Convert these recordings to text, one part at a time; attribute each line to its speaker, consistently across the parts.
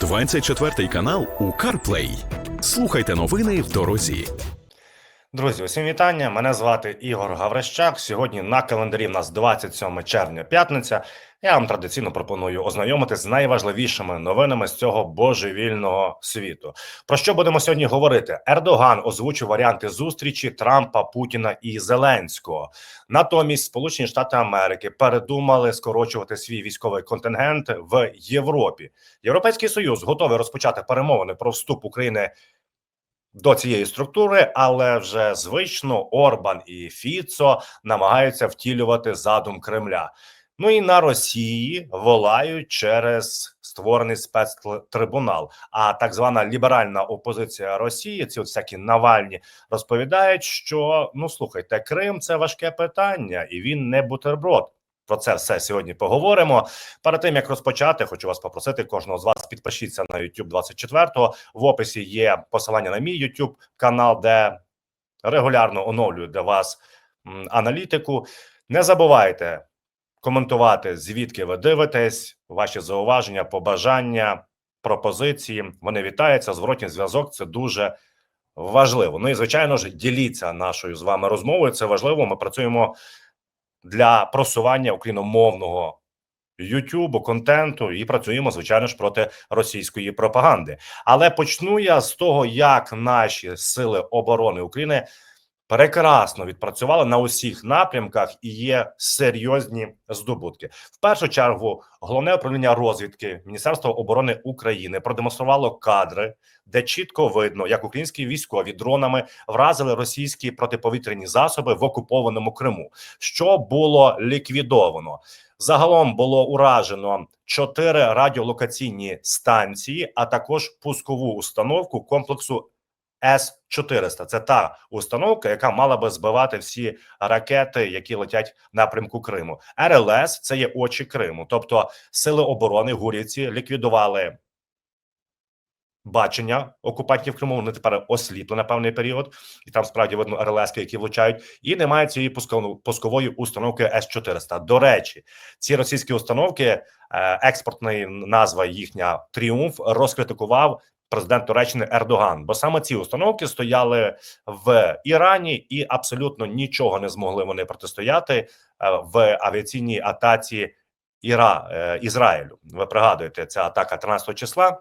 Speaker 1: 24 канал у CarPlay. Слухайте новини в дорозі.
Speaker 2: Друзі, усім вітання. Мене звати Ігор Гаврищак. Сьогодні на календарі в нас 27 червня, п'ятниця. Я вам традиційно пропоную ознайомитись з найважливішими новинами з цього божевільного світу. Про що будемо сьогодні говорити? Ердоган озвучив варіанти зустрічі Трампа, Путіна і Зеленського. Натомість Сполучені Штати Америки передумали скорочувати свій військовий контингент в Європі. Європейський союз готовий розпочати перемовини про вступ України до цієї структури, але вже звично Орбан і Фіцо намагаються втілювати задум Кремля. Ну і на Росії волають через створений спецтрибунал. А так звана ліберальна опозиція Росії, ці от всякі Навальні, розповідають, що ну слухайте, Крим це важке питання, і він не бутерброд. Про це все сьогодні поговоримо. Перед тим як розпочати, хочу вас попросити кожного з вас підпишіться на YouTube 24 В описі є посилання на мій YouTube канал, де регулярно оновлюю для вас аналітику. Не забувайте коментувати, звідки ви дивитесь, ваші зауваження, побажання, пропозиції. Вони вітаються. Зворотній зв'язок це дуже важливо. Ну і звичайно ж, діліться нашою з вами розмовою. Це важливо. Ми працюємо для просування україномовного Ютубу, контенту і працюємо, звичайно ж, проти російської пропаганди. Але почну я з того, як наші сили оборони України прекрасно відпрацювали на усіх напрямках і є серйозні здобутки. В першу чергу, головне управління розвідки Міністерства оборони України продемонструвало кадри, де чітко видно, як українські військові дронами вразили російські протиповітряні засоби в окупованому Криму, що було ліквідовано. Загалом було уражено чотири радіолокаційні станції, а також пускову установку комплексу С 400 Це та установка, яка мала би збивати всі ракети, які летять в напрямку Криму. РЛС це є очі Криму, тобто сили оборони гурівці ліквідували. Бачення окупантів Криму. Вони тепер осліпли на певний період, і там справді видно РЛС, які влучають, і немає цієї пусково- пускової установки С 400 До речі, ці російські установки, е, експортна назва їхня Тріумф, розкритикував президент Туреччини Ердоган, бо саме ці установки стояли в Ірані і абсолютно нічого не змогли вони протистояти е, в авіаційній атаці Іра е, Ізраїлю. Ви пригадуєте, ця атака 13 числа.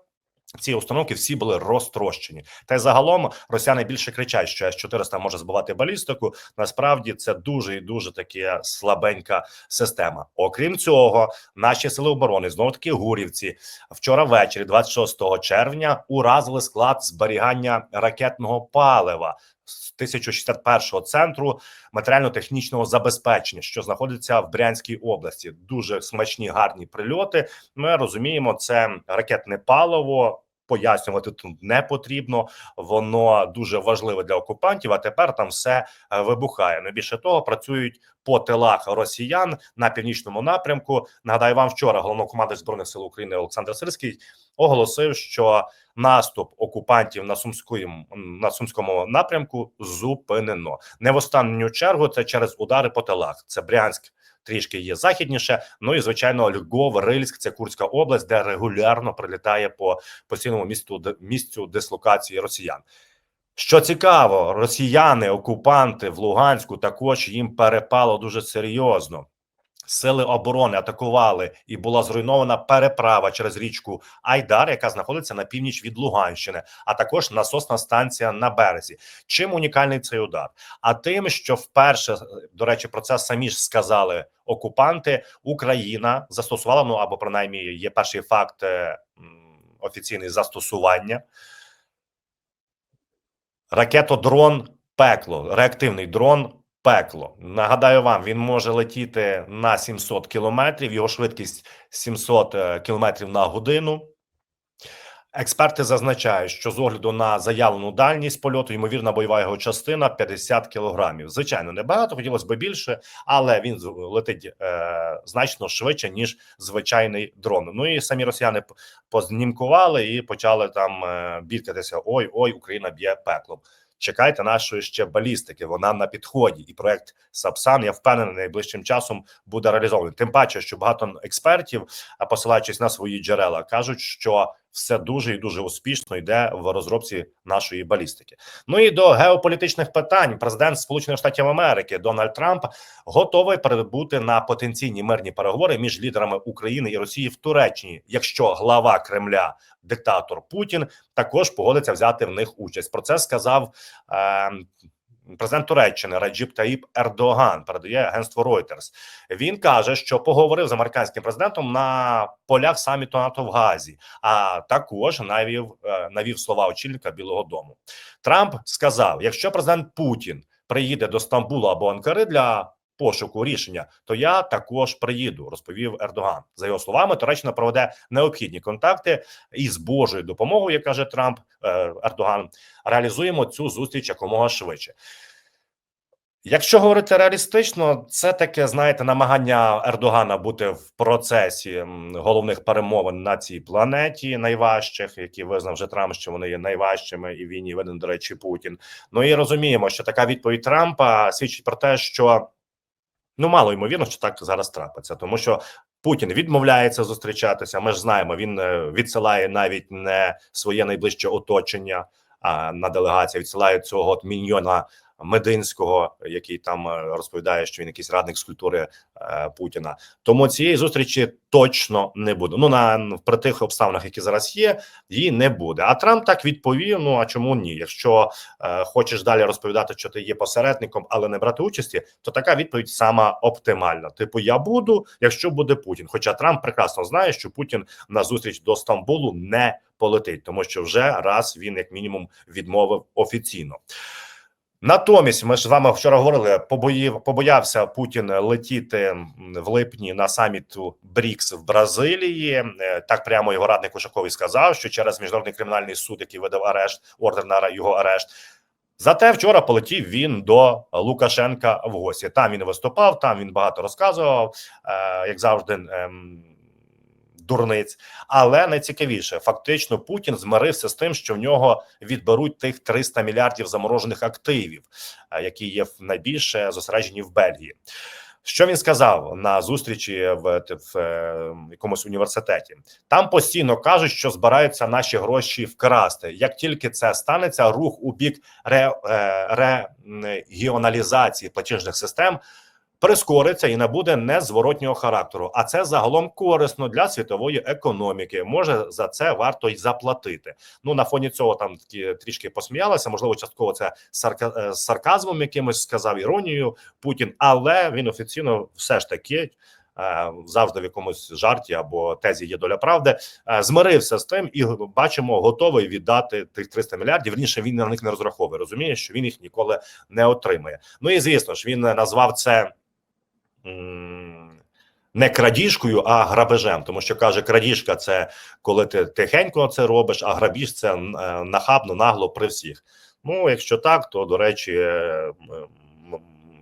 Speaker 2: Ці установки всі були розтрощені. Та й загалом росіяни більше кричать, що С-400 може збивати балістику. Насправді це дуже і дуже таке слабенька система. Окрім цього, наші сили оборони знову таки гурівці вчора ввечері, 26 червня, уразили склад зберігання ракетного палива з 1061 центру матеріально-технічного забезпечення, що знаходиться в Брянській області. Дуже смачні гарні прильоти. Ми розуміємо, це ракетне паливо. Пояснювати тут не потрібно, воно дуже важливе для окупантів. А тепер там все е, вибухає. Не більше того, працюють по тилах росіян на північному напрямку. Нагадаю вам, вчора головнокомандувач збройних сил України Олександр Сирський оголосив, що наступ окупантів на сумському на сумському напрямку зупинено. Не в останню чергу це через удари по тилах. Це Брянськ. Трішки є західніше, ну і звичайно, Львов, Рильськ, це Курська область, де регулярно прилітає по постійному місту місцю дислокації росіян. Що цікаво, росіяни, окупанти в Луганську також їм перепало дуже серйозно. Сили оборони атакували і була зруйнована переправа через річку Айдар, яка знаходиться на північ від Луганщини, а також насосна станція на березі. Чим унікальний цей удар? А тим, що вперше до речі, про це самі ж сказали окупанти. Україна застосувала ну або принаймні є перший факт е, офіційний застосування. Ракетодрон пекло, реактивний дрон пекло. Нагадаю вам, він може летіти на 700 кілометрів. Його швидкість 700 е, кілометрів на годину. Експерти зазначають, що з огляду на заявлену дальність польоту, ймовірна бойова його частина 50 кілограмів. Звичайно, небагато, хотілося б більше, але він летить е, значно швидше ніж звичайний дрон. Ну і самі росіяни познімкували і почали там е, бідкатися. Ой, ой, Україна б'є пеклом. Чекайте нашої ще балістики. Вона на підході, і проект Сапсан, я впевнений, найближчим часом буде реалізований. Тим паче, що багато експертів, посилаючись на свої джерела, кажуть, що все дуже і дуже успішно йде в розробці нашої балістики. Ну і до геополітичних питань президент Сполучених Штатів Америки Дональд Трамп готовий перебути на потенційні мирні переговори між лідерами України і Росії в Туреччині, якщо глава Кремля, диктатор Путін, також погодиться взяти в них участь. Про це сказав. Е, Президент Туреччини Раджіп Таїп Ердоган передає агентство Reuters. Він каже, що поговорив з американським президентом на полях саміту НАТО в Газі, а також навів е, навів слова очільника Білого Дому. Трамп сказав: якщо президент Путін приїде до Стамбула або Анкари для пошуку рішення, то я також приїду, розповів Ердоган. За його словами, Туреччина проведе необхідні контакти і з Божою допомогою, як каже Трамп е, Ердоган, реалізуємо цю зустріч якомога швидше. Якщо говорити реалістично, це таке, знаєте, намагання Ердогана бути в процесі головних перемовин на цій планеті, найважчих, які визнав вже Трамп, що вони є найважчими, і війні винен, до речі, Путін. Ну і розуміємо, що така відповідь Трампа свідчить про те, що ну мало ймовірно, що так зараз трапиться, тому що Путін відмовляється зустрічатися. Ми ж знаємо, він е, відсилає навіть не своє найближче оточення а на делегацію, відсилає цього от міньйона Мединського, який там е, розповідає, що він якийсь радник з культури е, Путіна. Тому цієї зустрічі точно не буде. Ну на при тих обставинах, які зараз є, її не буде. А Трамп так відповів: ну а чому ні? Якщо е, хочеш далі розповідати, що ти є посередником, але не брати участі, то така відповідь сама оптимальна. Типу, я буду, якщо буде Путін. Хоча Трамп прекрасно знає, що Путін на зустріч до Стамбулу не полетить, тому що вже раз він як мінімум відмовив офіційно. Натомість, ми ж з вами вчора говорили, побоїв, побоявся Путін летіти в липні на саміту БРІКС в Бразилії. Е, Так прямо його радник Ушаковий сказав, що через міжнародний кримінальний суд, який видав арешт, ордер на його арешт. Зате вчора полетів він до Лукашенка в гості. Там він виступав, там він багато розказував, е, як завжди. Дурниць, але найцікавіше, фактично Путін змирився з тим, що в нього відберуть тих 300 мільярдів заморожених активів, е, які є найбільше зосереджені в Бельгії. Що він сказав на зустрічі в, в, е, якомусь університеті? Там постійно кажуть, що збираються наші гроші вкрасти. Як тільки це станеться, рух у бік ре, е, регіоналізації платіжних систем прискориться і набуде незворотнього характеру. А це загалом корисно для світової економіки. Може за це варто й заплатити. Ну на фоні цього там такі трішки посміялися. Можливо, частково це сарка, е, сарказмом якимось сказав іронією Путін, але він офіційно все ж таки. е, Завжди в якомусь жарті або тезі є доля правди, е, змирився з тим і бачимо, готовий віддати тих 300 мільярдів. Вірніше він на них не розраховує. Розуміє, що він їх ніколи не отримає. Ну і звісно ж, він назвав це не крадіжкою, а грабежем. Тому що каже, крадіжка це коли ти тихенько це робиш, а грабіж це е, нахабно, нагло при всіх. Ну, якщо так, то до речі, е,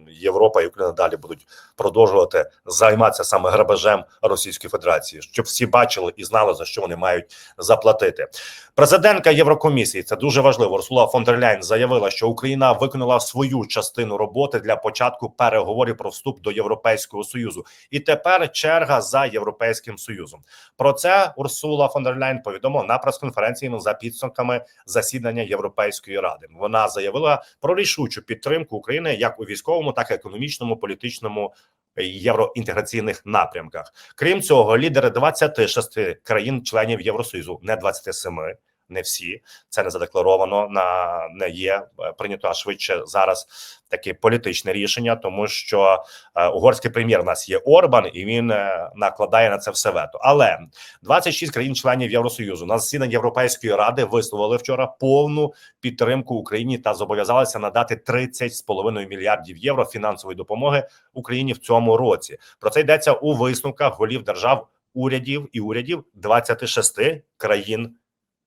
Speaker 2: Європа і Україна далі будуть продовжувати займатися саме грабежем Російської Федерації, щоб всі бачили і знали за що вони мають заплатити. Президентка Єврокомісії це дуже важливо. Урсула фон дер Ляйн заявила, що Україна виконала свою частину роботи для початку переговорів про вступ до Європейського союзу, і тепер черга за європейським союзом. Про це Урсула фон дер Ляйн повідомила на прес-конференції за підсумками засідання Європейської ради. Вона заявила про рішучу підтримку України як у військовому, так і економічному, політичному євроінтеграційних напрямках. Крім цього, лідери 26 країн-членів Євросоюзу, не 27, не всі це не задекларовано на не є е, прийнято а швидше зараз таке політичне рішення, тому що е, угорський прем'єр у нас є Орбан, і він е, накладає на це все вето. Але 26 країн-членів Євросоюзу на засіданні Європейської ради висловили вчора повну підтримку Україні та зобов'язалися надати 30,5 мільярдів євро фінансової допомоги Україні в цьому році. Про це йдеться у висновках голів держав, урядів і урядів 26 країн.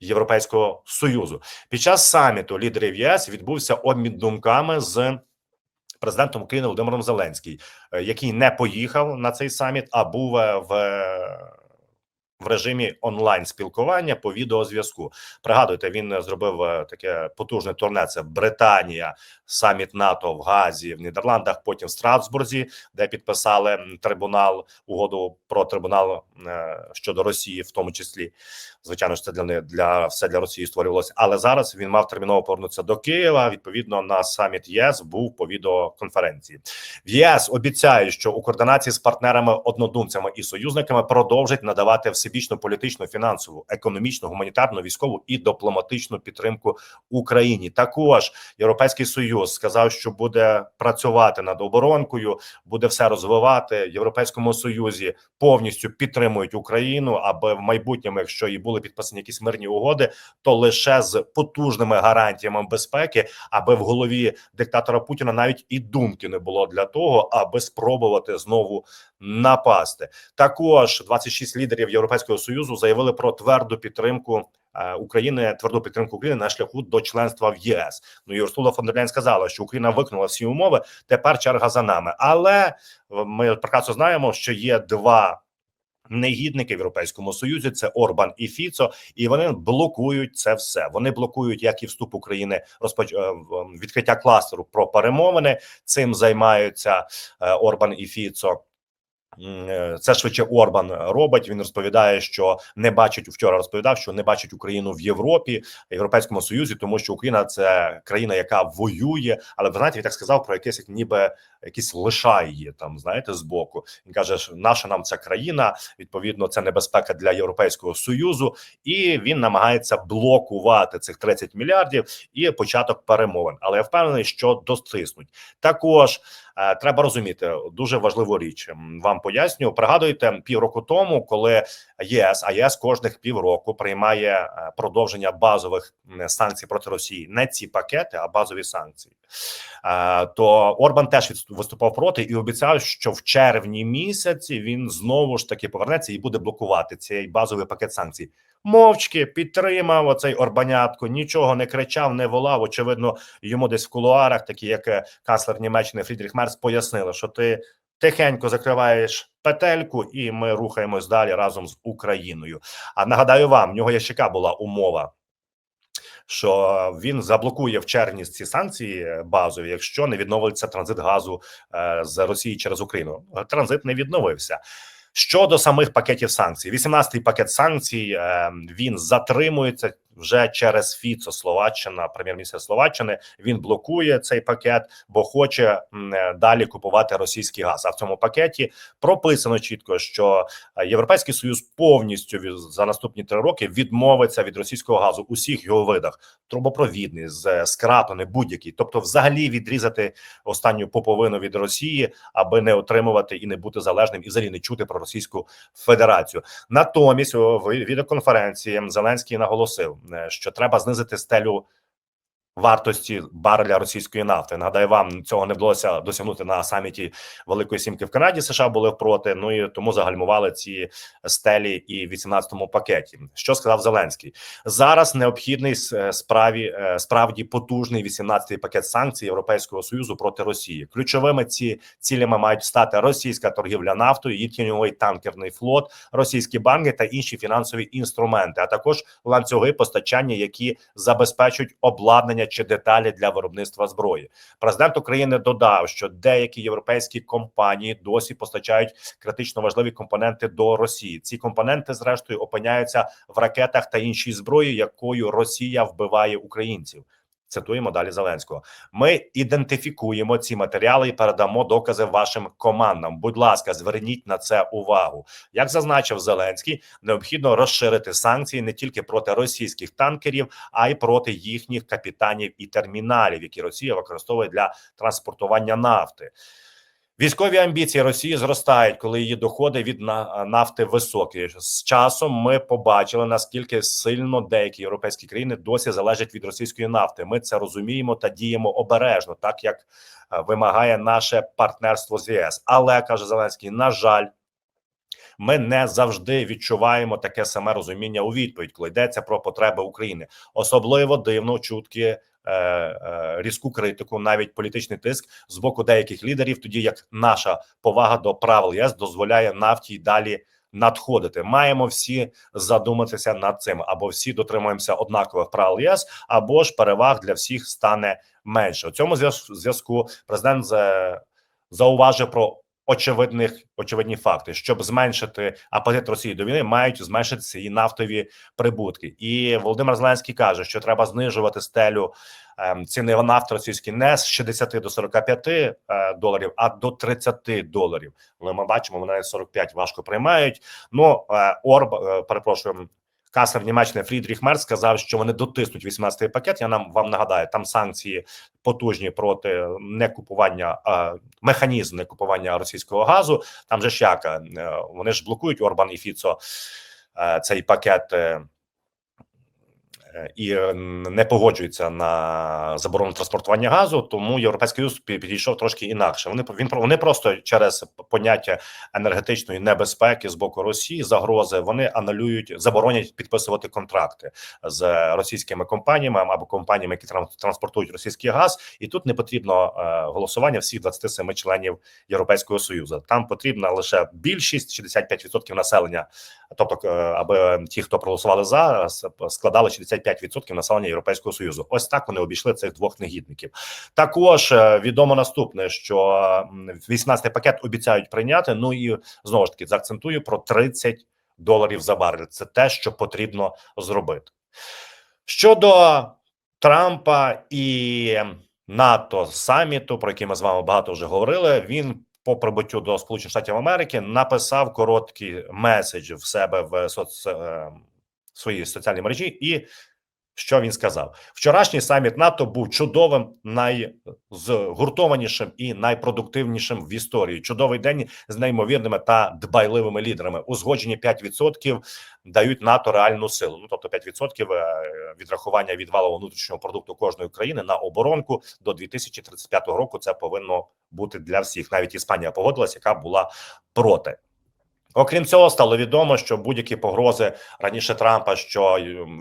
Speaker 2: Європейського союзу під час саміту лідерів ЄС відбувся обмін думками з президентом України Володимиром Зеленським, е, який не поїхав на цей саміт, а був е, в в режимі онлайн спілкування по відеозв'язку. Пригадуйте, він е, зробив таке потужне турне. Це Британія, саміт НАТО в Газі, в Нідерландах, потім в Страсбурзі, де підписали трибунал угоду про трибунал е, щодо Росії, в тому числі. Звичайно ж, це для не для все для Росії створювалося. Але зараз він мав терміново повернутися до Києва. Відповідно, на саміт ЄС був по відеоконференції. В ЄС обіцяють, що у координації з партнерами, однодумцями і союзниками продовжать надавати всебічну політичну, фінансову, економічну, гуманітарну, військову і дипломатичну підтримку Україні. Також Європейський Союз сказав, що буде працювати над оборонкою, буде все розвивати в Європейському Союзі. Повністю підтримують Україну, аби в майбутньому, якщо і були підписані якісь мирні угоди, то лише з потужними гарантіями безпеки, аби в голові диктатора Путіна навіть і думки не було для того, аби спробувати знову напасти. Також 26 лідерів Європейського союзу заявили про тверду підтримку. Е, України тверду підтримку України на шляху до членства в ЄС. Ну і Урсула фон сказала, що Україна виконала всі умови. Тепер черга за нами. Але е, ми прекрасно знаємо, що є два негідники в Європейському Союзі. Це Орбан і Фіцо, і вони блокують це все. Вони блокують як і вступ України розпоч... е, відкриття кластеру про перемовини. Цим займаються Орбан і Фіцо. Е, Це швидше Орбан робить. Він розповідає, що не бачить вчора. Розповідав, що не бачить Україну в Європі, Європейському Союзі, тому що Україна це країна, яка воює. Але ви знаєте, він так сказав про якесь як ніби якийсь лишай є там. Знаєте, збоку. Він каже, що наша нам ця країна. Відповідно, це небезпека для Європейського союзу, і він намагається блокувати цих 30 мільярдів і початок перемовин. Але я впевнений, що достиснуть. Також е, треба розуміти дуже важливу річ. Вам поясню. Пригадуєте півроку тому, коли ЄС, а ЄС кожних півроку приймає е, продовження базових санкцій проти Росії, не ці пакети, а базові санкції. Е, То Орбан теж виступав проти і обіцяв, що в червні місяці він знову ж таки повернеться і буде блокувати цей базовий пакет санкцій. Мовчки підтримав оцей Орбанятко, нічого не кричав, не волав. Очевидно, йому десь в кулуарах, такі як е, канцлер Німеччини Фрідріх Мерц, пояснили, що ти тихенько закриваєш петельку, і ми рухаємось далі разом з Україною. А нагадаю вам, в нього ще була умова. Що він заблокує в червні ці санкції е, базові, якщо не відновиться транзит газу е, з Росії через Україну. Транзит не відновився. Щодо самих пакетів санкцій, 18-й пакет санкцій е, він затримується вже через Фіцо Словаччина, прем'єр-міністр Словаччини. Він блокує цей пакет, бо хоче е, далі купувати російський газ. А в цьому пакеті прописано чітко, що е, Європейський Союз повністю за наступні три роки відмовиться від російського газу у всіх його видах: трубопровідний, з скраплений, будь-який, тобто, взагалі відрізати останню поповину від Росії, аби не отримувати і не бути залежним, і взагалі не чути про Російську Федерацію. Натомість в- відеоконференції Зеленський наголосив, е, що треба знизити стелю. Вартості бареля російської нафти нагадаю вам цього не вдалося досягнути на саміті Великої Сімки в Канаді. США були проти. Ну і тому загальмували ці стелі і в 18-му пакеті. Що сказав Зеленський? Зараз необхідний е, справі е, справді потужний 18-й пакет санкцій Європейського союзу проти Росії. Ключовими ці цілями мають стати російська торгівля нафтою, її тіньовий танкерний флот, російські банки та інші фінансові інструменти, а також ланцюги постачання, які забезпечують обладнання чи деталі для виробництва зброї. Президент України додав, що деякі європейські компанії досі постачають критично важливі компоненти до Росії. Ці компоненти, зрештою, опиняються в ракетах та іншій зброї, якою Росія вбиває українців. Цитуємо далі Зеленського. Ми ідентифікуємо ці матеріали і передамо докази вашим командам. Будь ласка, зверніть на це увагу. Як зазначив Зеленський, необхідно розширити санкції не тільки проти російських танкерів, а й проти їхніх капітанів і терміналів, які Росія використовує для транспортування нафти. Військові амбіції Росії зростають, коли її доходи від на- нафти високі. З часом ми побачили наскільки сильно деякі європейські країни досі залежать від російської нафти. Ми це розуміємо та діємо обережно, так як вимагає наше партнерство з ЄС. Але каже Зеленський, на жаль. Ми не завжди відчуваємо таке саме розуміння у відповідь, коли йдеться про потреби України. Особливо дивно чутки різку критику, навіть політичний тиск з боку деяких лідерів, тоді як наша повага до правил ЄС дозволяє нафті й далі надходити. Маємо всі задуматися над цим, або всі дотримуємося однакових правил ЄС, або ж переваг для всіх стане менше. У цьому зв'яз- зв'язку президент зауважив про очевидних очевидні факти, щоб зменшити апетит Росії до війни, мають зменшитися її нафтові прибутки. І Володимир Зеленський каже, що треба знижувати стелю ем, ціни на нафту російські не з 60 до 45 е, доларів, а до 30 доларів. Але ми бачимо, вони навіть 45 важко приймають. Ну е, Орб, е, перепрошую. Касер Німеччини Фрідріх Мерц сказав, що вони дотиснуть 18-й пакет. Я нам вам нагадаю, там санкції потужні проти некупування е, механізм некупування російського газу. Там же ж як е, вони ж блокують Орбан і Фіцо е, цей пакет. Е, І е, не погоджуються на заборону транспортування газу, тому європейський Союз підійшов трошки інакше. Вони він вони просто через поняття енергетичної небезпеки з боку Росії загрози вони анулюють, заборонять підписувати контракти з російськими компаніями або компаніями, які тран- транспортують російський газ, і тут не потрібно е, голосування всіх 27 членів Європейського союзу. Там потрібна лише більшість 65% населення, тобто аби ті, хто проголосували за, складали 65% населення Європейського союзу. Ось так вони обійшли цих двох негідників. Також е, відомо наступне, що м, 18-й пакет обіцяють прийняти. Ну і знову ж таки заакцентую про 30 доларів за барель. Це те, що потрібно зробити. Щодо Трампа і НАТО саміту, про який ми з вами багато вже говорили, він по прибуттю до Сполучених Штатів Америки написав короткий меседж в себе в соц, е, своїй соціальній мережі. І що він сказав? Вчорашній саміт НАТО був чудовим, найзгуртованішим і найпродуктивнішим в історії. Чудовий день з неймовірними та дбайливими лідерами. Узгоджені 5% дають НАТО реальну силу. Ну тобто 5% е, відрахування від валового внутрішнього продукту кожної країни на оборонку до 2035 року. Це повинно бути для всіх. Навіть Іспанія погодилась, яка була проти. Окрім цього, стало відомо, що будь-які погрози раніше Трампа, що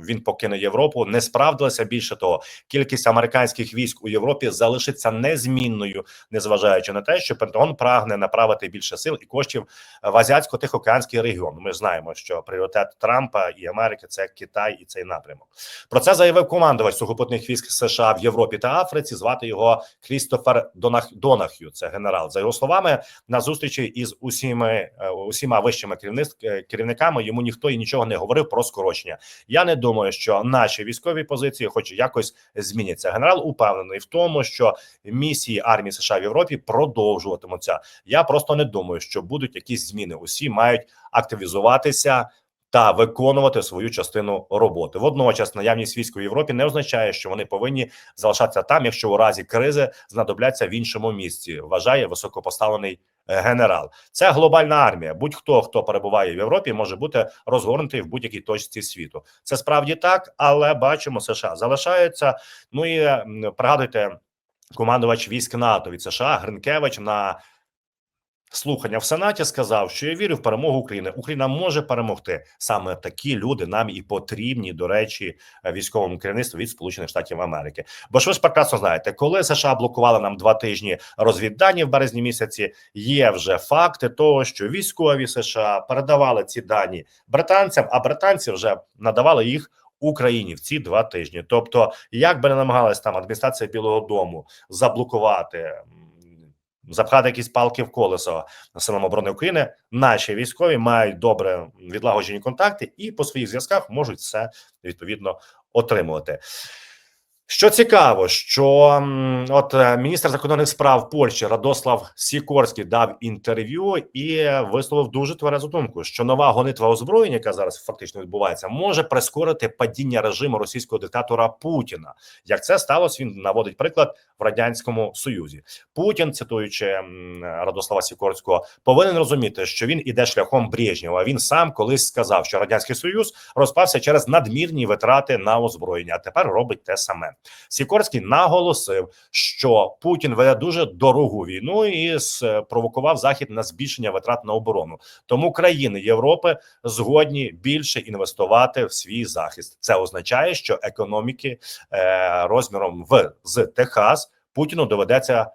Speaker 2: він покине Європу, не справдилися. Більше того, кількість американських військ у Європі залишиться незмінною, незважаючи на те, що Пентагон прагне направити більше сил і коштів в азіатсько-тихоокеанський регіон. Ми знаємо, що пріоритет Трампа і Америки це Китай і цей напрямок. Про це заявив командувач сухопутних військ США в Європі та Африці. Звати його Крістофер Донах Донах'ю. Це генерал. За його словами, на зустрічі із усіми е, усіма вищими е, керівниками йому ніхто і нічого не говорив про скорочення. Я не думаю, що наші військові позиції, хоч якось зміняться. Генерал упевнений в тому, що місії армії США в Європі продовжуватимуться. Я просто не думаю, що будуть якісь зміни. Усі мають активізуватися. Та виконувати свою частину роботи. Водночас наявність військ у Європі не означає, що вони повинні залишатися там, якщо у разі кризи знадобляться в іншому місці. Вважає високопоставлений е, генерал. Це глобальна армія. Будь-хто хто перебуває в Європі, може бути розгорнутий в будь-якій точці світу. Це справді так, але бачимо, США залишаються. Ну і пригадуйте, командувач військ НАТО від США Гринкевич на слухання в Сенаті сказав, що я вірю в перемогу України. Україна може перемогти. Саме такі люди нам і потрібні, до речі, військовому керівництву від Сполучених Штатів Америки. Бо ж ви ж прекрасно знаєте, коли США блокували нам два тижні розвіддані в березні місяці, є вже факти того, що військові США передавали ці дані британцям, а британці вже надавали їх. Україні в ці два тижні, тобто, як би не намагалась там адміністрація Білого Дому заблокувати, запхати якісь палки в колесо силам оборони України, наші військові мають добре відлагоджені контакти і по своїх зв'язках можуть все відповідно отримувати. Що цікаво, що от е, міністр закордонних справ Польщі Радослав Сікорський дав інтерв'ю і висловив дуже тверезу думку, що нова гонитва озброєння, яка зараз фактично відбувається, може прискорити падіння режиму російського диктатора Путіна. Як це сталося, він наводить приклад в радянському союзі. Путін, цитуючи Радослава Сікорського, повинен розуміти, що він іде шляхом Брежнєва. Він сам колись сказав, що радянський союз розпався через надмірні витрати на озброєння. А тепер робить те саме. Сікорський наголосив, що Путін веде дуже дорогу війну і спровокував захід на збільшення витрат на оборону. Тому країни Європи згодні більше інвестувати в свій захист. Це означає, що економіки е, розміром в з Техас Путіну доведеться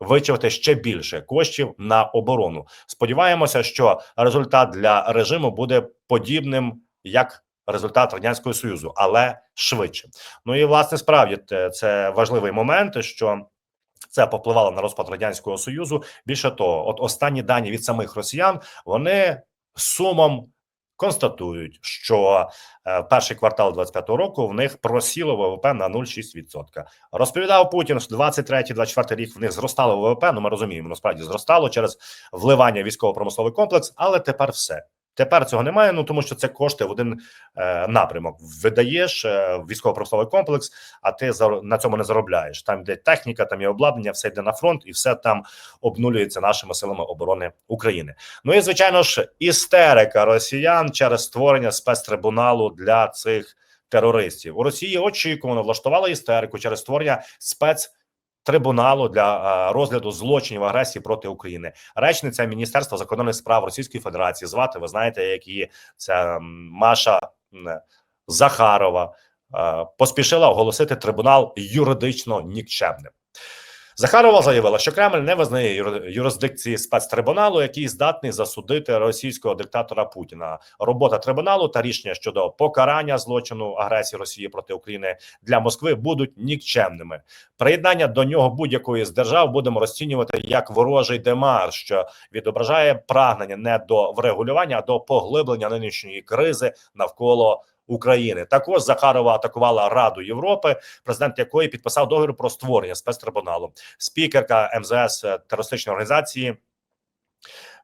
Speaker 2: вичавити ще більше коштів на оборону. Сподіваємося, що результат для режиму буде подібним як результат радянського союзу, але швидше. Ну і власне справді це важливий момент, що. Це попливало на розпад радянського союзу. Більше того, от останні дані від самих росіян вони сумом констатують, що е, перший квартал 25-го року в них просіло ВВП на 0,6%. Розповідав Путін, що 23-24 рік в них зростало ВВП. Ну ми розуміємо, насправді зростало через вливання військово-промисловий комплекс, але тепер все. Тепер цього немає. Ну тому що це кошти в один е, напрямок. Видаєш е, військово-промисловий комплекс, а ти зар- на цьому не заробляєш. Там де техніка, там є обладнання, все йде на фронт, і все там обнулюється нашими силами оборони України. Ну і звичайно ж, істерика росіян через створення спецтрибуналу для цих терористів у Росії. Очікувано влаштували істерику через створення спец. Трибуналу для е, розгляду злочинів агресії проти України, речниця Міністерства закордонних справ Російської Федерації звати. Ви знаєте, як її це Маша Захарова е, поспішила оголосити трибунал юридично нікчемним. Захарова заявила, що Кремль не визнає юри- юрисдикції спецтрибуналу, який здатний засудити російського диктатора Путіна. Робота трибуналу та рішення щодо покарання злочину агресії Росії проти України для Москви будуть нікчемними. Приєднання до нього будь-якої з держав будемо розцінювати як ворожий демарш, що відображає прагнення не до врегулювання, а до поглиблення нинішньої кризи навколо. України також Захарова атакувала Раду Європи, президент якої підписав договір про створення спецтрибуналу. Спікерка МЗС е, терористичної організації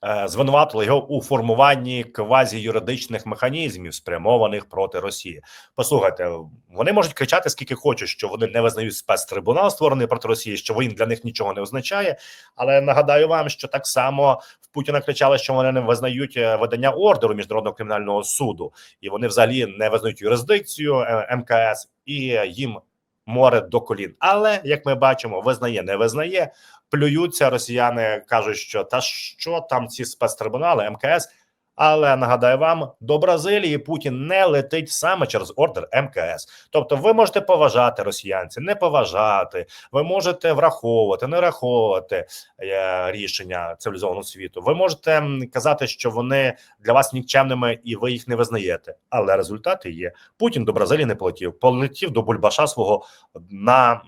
Speaker 2: е, звинуватила його у формуванні квазі-юридичних механізмів, спрямованих проти Росії. Послухайте, вони можуть кричати скільки хочуть, що вони не визнають спецтрибунал, створений проти Росії, що він для них нічого не означає. Але нагадаю вам, що так само в Путіна кричали, що вони не визнають е, видання ордеру міжнародного кримінального суду, і вони взагалі не визнають юрисдикцію е, МКС, і їм море до колін. Але як ми бачимо, визнає, не визнає. Плюються росіяни, кажуть, що та що там ці спецтрибунали МКС. Але нагадаю вам, до Бразилії Путін не летить саме через ордер МКС. Тобто, ви можете поважати росіянці, не поважати, ви можете враховувати, не враховувати е, рішення цивілізованого світу. Ви можете казати, що вони для вас нікчемними і ви їх не визнаєте. Але результати є. Путін до Бразилії не полетів, полетів до Бульбаша свого на.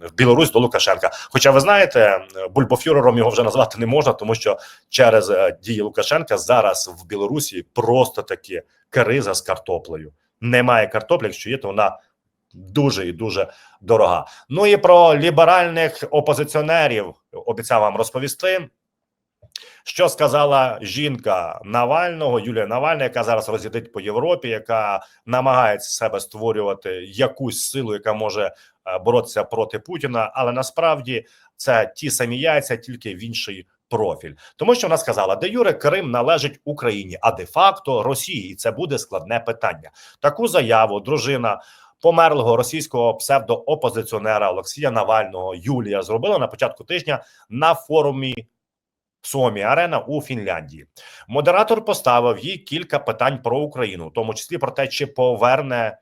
Speaker 2: В Білорусь до Лукашенка. Хоча ви знаєте, бульбофюрером його вже назвати не можна, тому що через е, дії Лукашенка зараз в Білорусі просто таки криза з картоплею. Немає картоплі, якщо є, то вона дуже і дуже дорога. Ну і про ліберальних опозиціонерів обіцяв вам розповісти. Що сказала жінка Навального Юлія Навальна, яка зараз роз'їдить по Європі, яка намагається себе створювати якусь силу, яка може е, боротися проти Путіна, але насправді це ті самі яйця, тільки в інший профіль, тому що вона сказала, де Юре Крим належить Україні, а де факто Росії, і це буде складне питання. Таку заяву дружина. Померлого російського псевдоопозиціонера Олексія Навального Юлія зробила на початку тижня на форумі Сомі Арена у Фінляндії. Модератор поставив їй кілька питань про Україну, в тому числі про те, чи поверне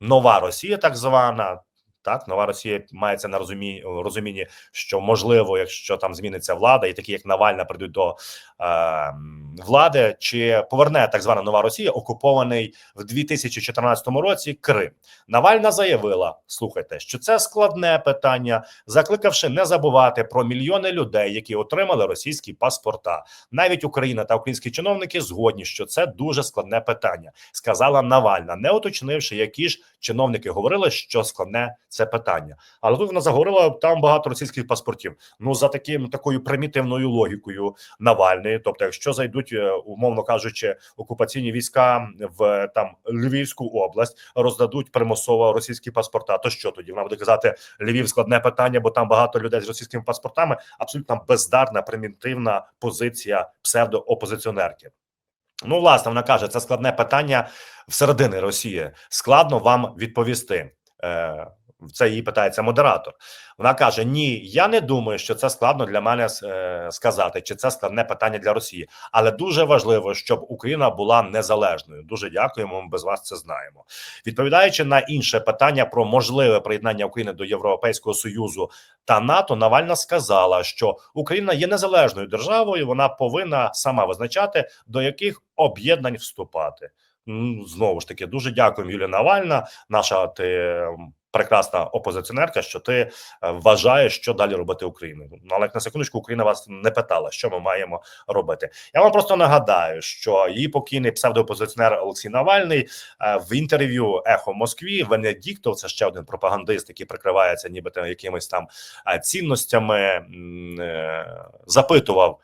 Speaker 2: нова Росія, так звана. Так, нова Росія мається на розумі... розумінні, що можливо, якщо там зміниться влада, і такі як Навальна прийдуть до е, влади, чи поверне так звана нова Росія, окупований в 2014 році Крим. Навальна заявила: слухайте, що це складне питання, закликавши не забувати про мільйони людей, які отримали російські паспорта. Навіть Україна та українські чиновники згодні, що це дуже складне питання, сказала Навальна, не уточнивши, які ж чиновники говорили, що складне це питання. Але тут вона заговорила там багато російських паспортів. Ну за таким такою примітивною логікою Навальної, тобто, якщо зайдуть, е, умовно кажучи, окупаційні війська в там Львівську область, роздадуть примусово російські паспорта. То що тоді вона буде казати Львів складне питання, бо там багато людей з російськими паспортами. Абсолютно бездарна, примітивна позиція псевдоопозиціонерки. Ну, власне, вона каже, це складне питання всередини Росії. Складно вам відповісти. Е, Це її питається модератор. Вона каже: Ні, я не думаю, що це складно для мене е, сказати, чи це складне питання для Росії, але дуже важливо, щоб Україна була незалежною. Дуже дякуємо. Ми без вас це знаємо. Відповідаючи на інше питання про можливе приєднання України до Європейського союзу та НАТО, Навальна сказала, що Україна є незалежною державою. Вона повинна сама визначати до яких об'єднань вступати. Знову ж таки, дуже дякуємо, Юлія Навальна, наша ти м, прекрасна опозиціонерка, що ти е, вважаєш, що далі робити Україною. Ну, але як на секундочку, Україна вас не питала, що ми маємо робити. Я вам просто нагадаю, що її покійний псевдоопозиціонер Олексій Навальний е, в інтерв'ю Ехо Москві Венедіктов, це ще один пропагандист, який прикривається, нібито якимись там е, цінностями, запитував.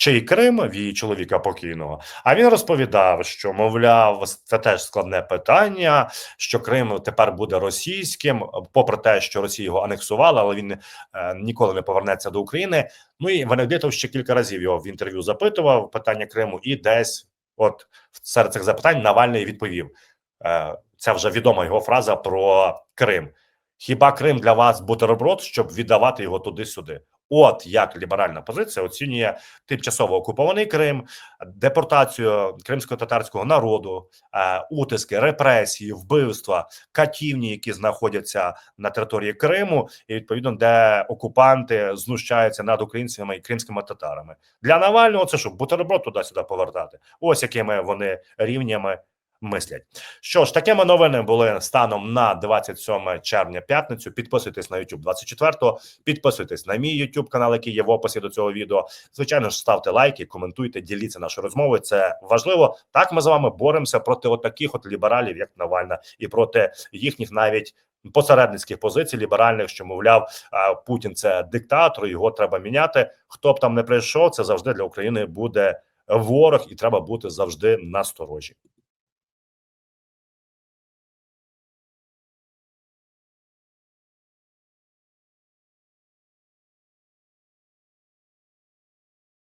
Speaker 2: Чий Крим її чоловіка покійного, а він розповідав, що мовляв, це теж складне питання, що Крим тепер буде російським, попри те, що Росія його анексувала, але він е, ніколи не повернеться до України. Ну і Венедиктов ще кілька разів його в інтерв'ю запитував питання Криму, і десь, от серед цих запитань, Навальний відповів. Е, це вже відома його фраза про Крим. Хіба Крим для вас бутерброд, щоб віддавати його туди-сюди? От як ліберальна позиція оцінює тимчасово окупований Крим, депортацію кримсько-татарського народу, е, утиски, репресії, вбивства, катівні, які знаходяться на території Криму, і відповідно, де окупанти знущаються над українцями і кримськими татарами. Для Навального це що бутерброд туди-сюди повертати. Ось якими вони рівнями мислять. Що ж, такими новини були станом на 27 червня п'ятницю. Підписуйтесь на YouTube 24-го, підписуйтесь на мій YouTube канал, який є в описі до цього відео. Звичайно ж, ставте лайки, коментуйте, діліться нашою розмовою. Це важливо. Так ми з вами боремося проти от от лібералів, як Навальна, і проти їхніх навіть. Посередницьких позицій ліберальних, що мовляв, Путін це диктатор, його треба міняти. Хто б там не прийшов, це завжди для України буде ворог, і треба бути завжди насторожі.